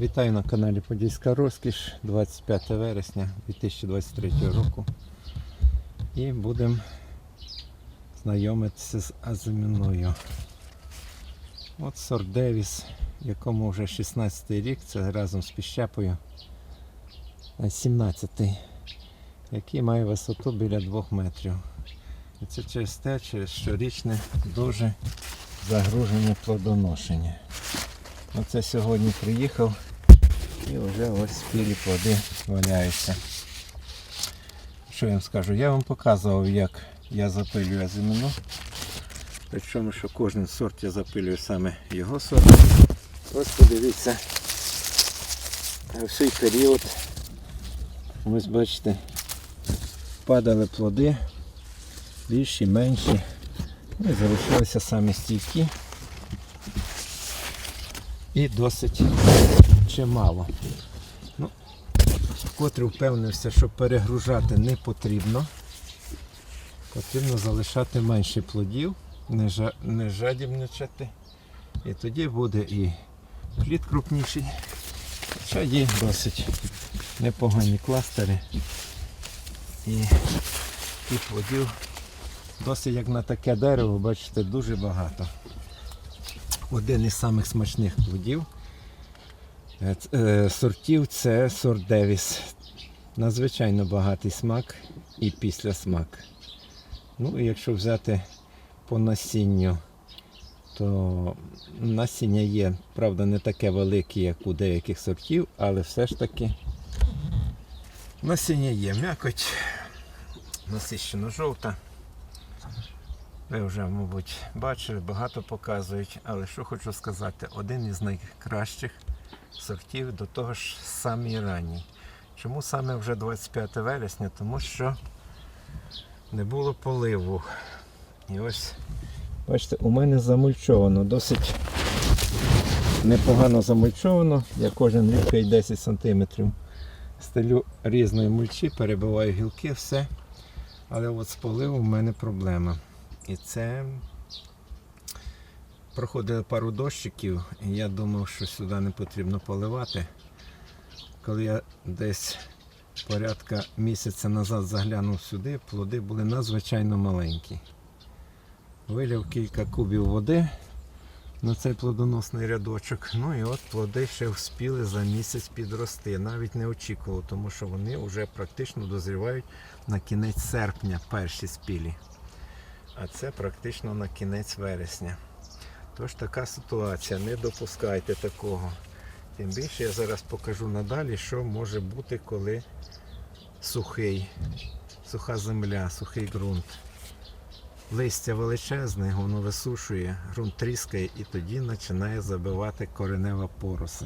Вітаю на каналі Подільська Розкіш 25 вересня 2023 року. І будемо знайомитися з азиміною. От сорт Девіс, якому вже 16 рік, це разом з піщепою 17-й, який має висоту біля 2 метрів. І це через те, через щорічне дуже загружене плодоношення. Оце сьогодні приїхав і вже ось спілі плоди валяються. Що я вам скажу? Я вам показував, як я запилюю азимину. Причому, що кожен сорт я запилюю саме його сорт. Ось подивіться цей період. Ось бачите, падали плоди, більші, менші. І залишилися самі стійкі і досить чимало. Ну, вкотре впевнився, що перегружати не потрібно. Потрібно залишати менше плодів, не, жа, не жадібничати. І тоді буде і плід крупніший. Хоча є досить непогані кластери. І, і плодів досить як на таке дерево, бачите, дуже багато один із самих смачних плодів е, е, сортів це сорт Девіс. Надзвичайно багатий смак і після смак. Ну і якщо взяти по насінню, то насіння є, правда, не таке велике, як у деяких сортів, але все ж таки насіння є. М'якоть насищено жовта. Ви вже, мабуть, бачили, багато показують, але що хочу сказати, один із найкращих сортів до того ж самий ранній. Чому саме вже 25 вересня? Тому що не було поливу. І ось, бачите, у мене замульчовано, досить непогано замульчовано. Я кожен рік 5-10 см стелю різної мульчі, перебиваю гілки, все. Але от з поливом в мене проблема. І це проходили пару дощиків, і я думав, що сюди не потрібно поливати. Коли я десь порядка місяця назад заглянув сюди, плоди були надзвичайно маленькі. Виляв кілька кубів води на цей плодоносний рядочок. Ну і от плоди ще вспіли за місяць підрости. Навіть не очікував, тому що вони вже практично дозрівають на кінець серпня перші спілі а це практично на кінець вересня. Тож така ситуація, не допускайте такого. Тим більше я зараз покажу надалі, що може бути, коли сухий, суха земля, сухий ґрунт. Листя величезне, воно висушує, ґрунт тріскає і тоді починає забивати коренева поросль.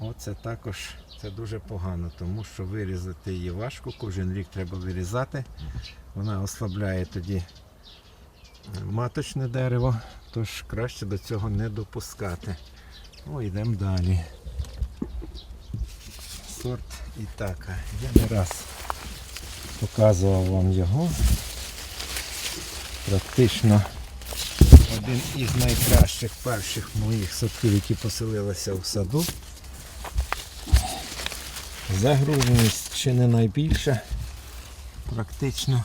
Оце також це дуже погано, тому що вирізати її важко, кожен рік треба вирізати. Вона ослабляє тоді е, маточне дерево, тож краще до цього не допускати. Ну, йдемо далі. Сорт Ітака. Я не раз показував вам його. Практично один із найкращих перших моїх сортів, які поселилися в саду. Загруженість чи не найбільша. Практично.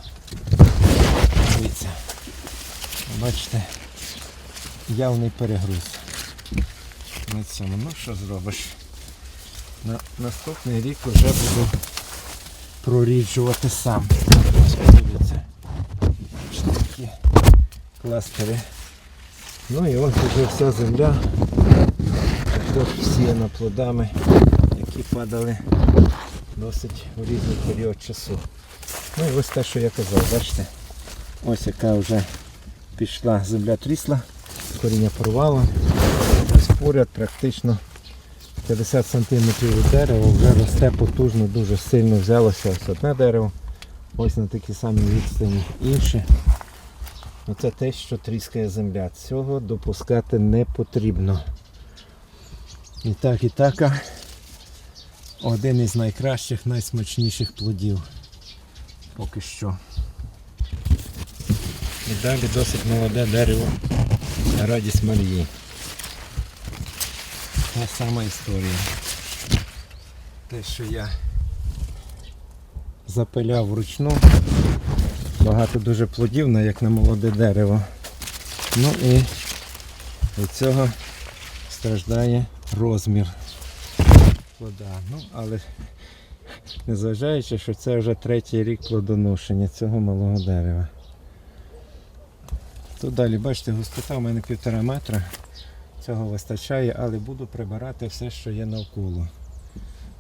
Дивіться. Бачите, явний перегруз. На цьому. Ну що зробиш? На наступний рік вже буду проріджувати сам. Ось подивіться. Такі кластери. Ну і ось вже вся земля також всіяна плодами, які падали досить у різний період часу. Ну і ось те, що я казав, бачите? Ось яка вже пішла земля трісла, коріння порвало. Ось поряд практично 50 см дерева вже росте потужно, дуже сильно взялося ось одне дерево. Ось на такій самій відстані інше. Оце те, що тріскає земля. Цього допускати не потрібно. І так, і так. Один із найкращих, найсмачніших плодів. Поки що. І далі досить молоде дерево на радість Марії. та сама історія. Те, що я запиляв вручну, багато дуже плодів, на- як на молоде дерево. Ну і від цього страждає розмір плода. Ну, але незважаючи, що це вже третій рік плодоношення цього малого дерева. Тут далі, бачите, густота у мене півтора метра. Цього вистачає, але буду прибирати все, що є навколо.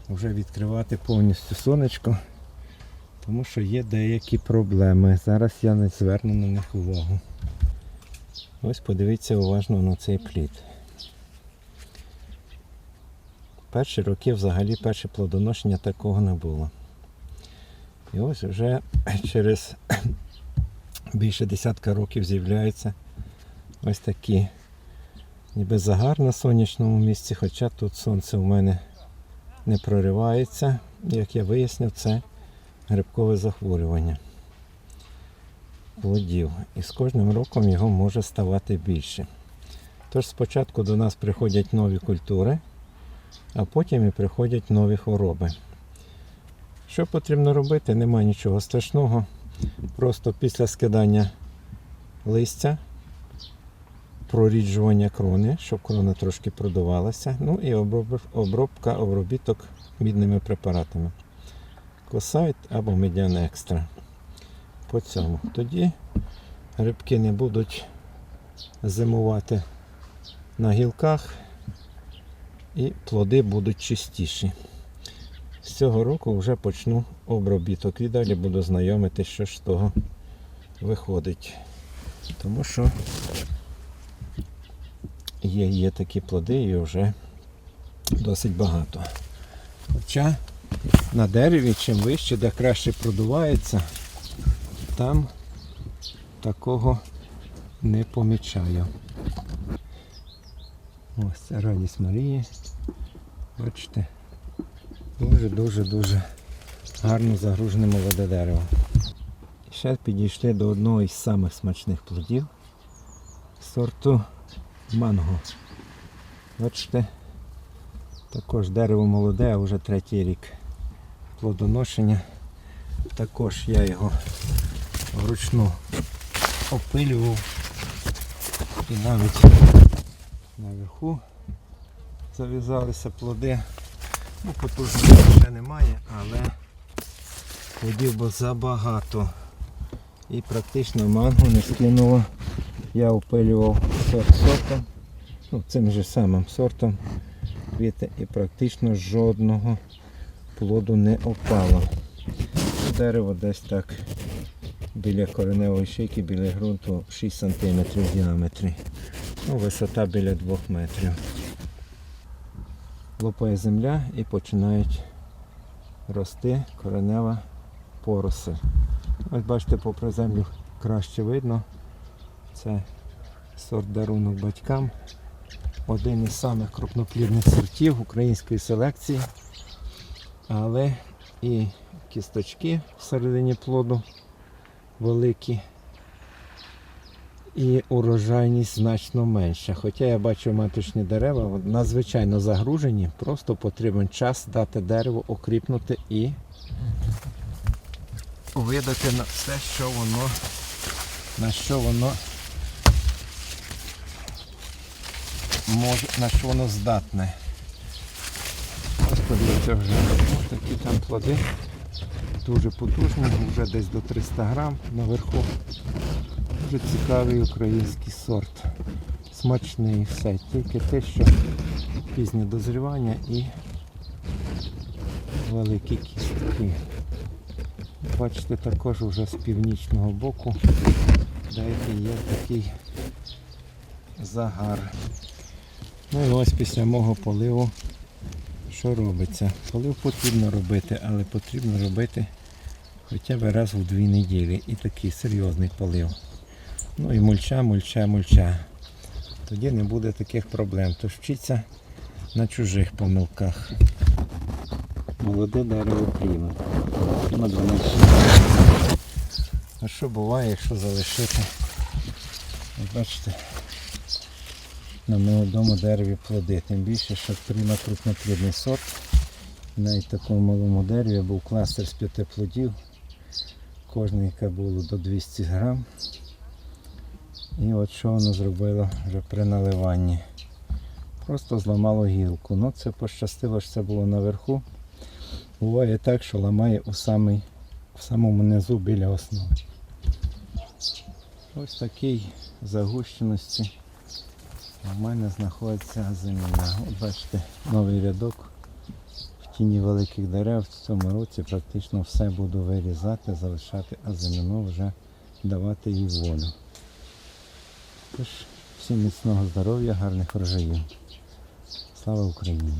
Вже відкривати повністю сонечко, тому що є деякі проблеми. Зараз я не зверну на них увагу. Ось подивіться уважно на цей плід. Перші роки взагалі перше плодоношення такого не було. І ось вже через більше десятка років з'являються ось такі ніби загар на сонячному місці, хоча тут сонце у мене не проривається. Як я вияснив, це грибкове захворювання плодів. І з кожним роком його може ставати більше. Тож спочатку до нас приходять нові культури, а потім і приходять нові хвороби. Що потрібно робити? Нема нічого страшного. Просто після скидання листя, проріджування крони, щоб крона трошки продувалася. Ну і обробка, обробіток мідними препаратами. Косайт або медіан екстра. По цьому. Тоді грибки не будуть зимувати на гілках і плоди будуть чистіші. З цього року вже почну обробіток і далі буду знайомити, що ж з того виходить. Тому що є, є такі плоди і вже досить багато. Хоча на дереві, чим вище, де краще продувається, там такого не помічаю. Ось це радість Марії. Бачите, дуже-дуже-дуже гарно загружене молоде дерево. Ще підійшли до одного із самих смачних плодів сорту манго. Бачите, також дерево молоде, а вже третій рік плодоношення. Також я його вручну опилював і навіть наверху зав'язалися плоди. Ну, потужності ще немає, але плодів було забагато. І практично мангу не скинуло. Я опилював сорт сортом, ну, цим же самим сортом квіти і практично жодного плоду не опало. Дерево десь так біля кореневої шийки, біля ґрунту 6 см в діаметрі. Ну, висота біля 2 метрів. Лопає земля і починають рости коренева поросль. Ось бачите, попри землю краще видно. Це сорт дарунок батькам. Один із самих крупноплідних сортів української селекції. Але і кісточки всередині плоду великі. І урожайність значно менша. Хоча я бачу маточні дерева надзвичайно загружені, просто потрібен час дати дереву окріпнути і видати на все, що воно, на що воно може, на що воно здатне. Ось подивіться вже ось такі там плоди. Дуже потужні, вже десь до 300 грам наверху. Дуже цікавий український сорт. Смачний все. Тільки те, що пізнє дозрівання і великі кістки. Бачите, також вже з північного боку деякий є такий загар. Ну і ось після мого поливу що робиться? Полив потрібно робити, але потрібно робити хоча б раз в дві неділі. І такий серйозний полив. Ну і мульча, мульча, мульча. Тоді не буде таких проблем. Тож вчиться на чужих помилках. Молоде дерево 12. А що буває, якщо залишити? Бачите, на молодому дереві плоди. Тим більше, що прямо крупноплідний сорт. Навіть такому малому дереві був кластер з п'яти плодів. Кожне, яке було до 200 грам. І от що воно зробило вже при наливанні. Просто зламало гілку. Ну це пощастило, що це було наверху. Буває так, що ламає у самий, в самому низу біля основи. Ось такий загущеності у мене знаходиться земля. От бачите, новий рядок в тіні великих дерев. В цьому році практично все буду вирізати, залишати, а земляну вже давати їй воду. Тож, всім міцного здоров'я, гарних врожаїв. Слава Україні!